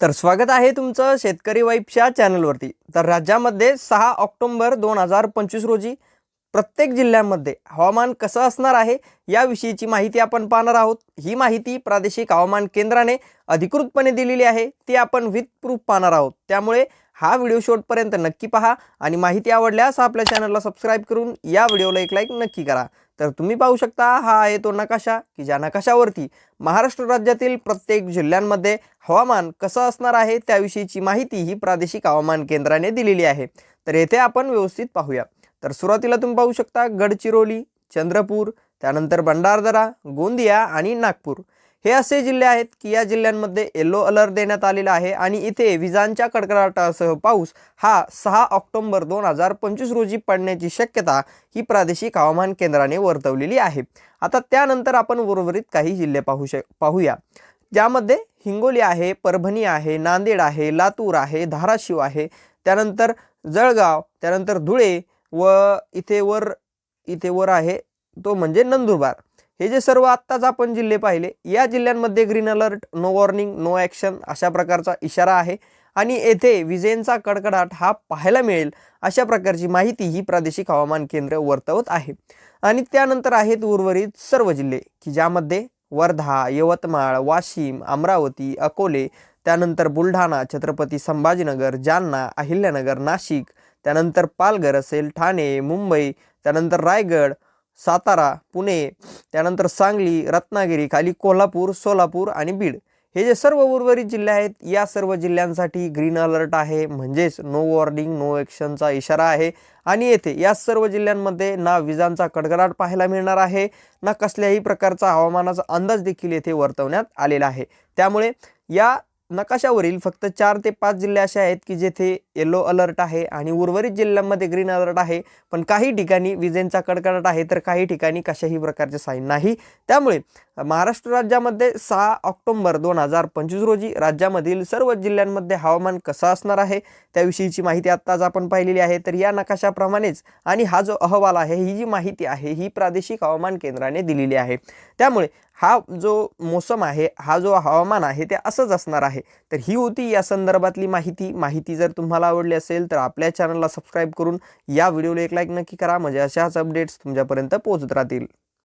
तर स्वागत आहे तुमचं शेतकरी वाईफच्या चॅनलवरती. तर राज्यामध्ये सहा ऑक्टोंबर दोन हजार पंचवीस रोजी प्रत्येक जिल्ह्यांमध्ये हवामान कसं असणार आहे याविषयीची माहिती आपण पाहणार आहोत. ही माहिती प्रादेशिक हवामान केंद्राने अधिकृतपणे दिलेली आहे. ती आपण विथ प्रूफ पाहणार आहोत. त्यामुळे हा व्हिडिओ शेवटपर्यंत नक्की पहा आणि माहिती आवडल्यास आपल्या चॅनलला सबस्क्राईब करून या व्हिडिओला एक लाईक नक्की करा. तर तुम्ही पाहू शकता हा आहे तो नकाशा की ज्या नकाशावरती महाराष्ट्र राज्यातील प्रत्येक जिल्ह्यांमध्ये हवामान कसं असणार आहे त्याविषयीची माहिती ही प्रादेशिक हवामान केंद्राने दिलेली आहे. तर येथे आपण व्यवस्थित पाहूया. तर सुरुवातीला तुम्ही पाहू शकता गडचिरोली चंद्रपूर त्यानंतर भंडारदरा गोंदिया आणि नागपूर. हे असे जिल्हे आहेत की या जिल्ह्यांमध्ये येलो अलर्ट देण्यात आलेला आहे आणि इथे विजांच्या कडकडाटासह पाऊस हा सहा ऑक्टोंबर दोन हजार पंचवीस रोजी पडण्याची शक्यता ही प्रादेशिक हवामान केंद्राने वर्तवलेली आहे. आता त्यानंतर आपण उर्वरित काही जिल्हे पाहू शक पाहूया. ज्यामध्ये हिंगोली आहे परभणी आहे नांदेड आहे लातूर आहे धाराशिव आहे त्यानंतर जळगाव त्यानंतर धुळे व इथे वर इथे वर आहे तो म्हणजे नंदुरबार. हे जे सर्व आत्ताच आपण जिल्हे पाहिले या जिल्ह्यांमध्ये green alert no warning no action अशा प्रकारचा इशारा आहे. आणि येथे विजेंचा कडकडाट हा पाहायला मिळेल अशा प्रकारची माहिती ही प्रादेशिक हवामान केंद्र वर्तवत आहे. आणि त्यानंतर आहेत उर्वरित सर्व जिल्हे की ज्यामध्ये वर्धा यवतमाळ वाशिम अमरावती अकोले त्यानंतर बुलढाणा छत्रपती संभाजीनगर जालना अहिल्यानगर नाशिक त्यानंतर पालघर असेल ठाणे मुंबई त्यानंतर रायगड सातारा पुणे त्यानंतर सांगली रत्नागिरी खाली कोल्हापूर सोलापूर आणि बीड. हे जे सर्व उर्वरित जिल्हे आहेत या सर्व जिल्ह्यांसाठी ग्रीन अलर्ट आहे. म्हणजेच नो वॉर्निंग नो ॲक्शनचा इशारा आहे. आणि येथे या सर्व जिल्ह्यांमध्ये ना विजांचा कडकडाट पाहायला मिळणार आहे ना कसल्याही प्रकारचा हवामानाचा अंदाज देखील येथे वर्तवण्यात आलेला आहे. त्यामुळे या नकाशावरील फक्त चार ते पाच जिल्हे असे आहेत की जेथे येलो अलर्ट आहे आणि उर्वरित जिल्ह्यांमध्ये ग्रीन अलर्ट आहे. पण काही ठिकाणी विजेंचा कडकडाट आहे तर काही ठिकाणी कशाही प्रकारचे साईन नाही. त्यामुळे महाराष्ट्र राज्यामध्ये सहा ऑक्टोंबर दोन हजार पंचवीस रोजी राज्यामधील सर्व जिल्ह्यांमध्ये हवामान कसं असणार आहे त्याविषयीची माहिती आत्ताच आपण पाहिलेली आहे. तर या नकाशाप्रमाणेच आणि हा जो अहवाल आहे ही जी माहिती आहे ही प्रादेशिक हवामान केंद्राने दिलेली आहे. त्यामुळे हा जो मोसम आहे हा जो हवामान आहे ते असंच असणार आहे. तर ही होती या संदर्भातली माहिती. माहिती जर तुम्हाला आवडली असेल तर आपल्या चॅनलला सबस्क्राईब करून या व्हिडिओला एक लाईक नक्की करा. म्हणजे अशाच अपडेट्स तुमच्यापर्यंत पोहोचत राहतील.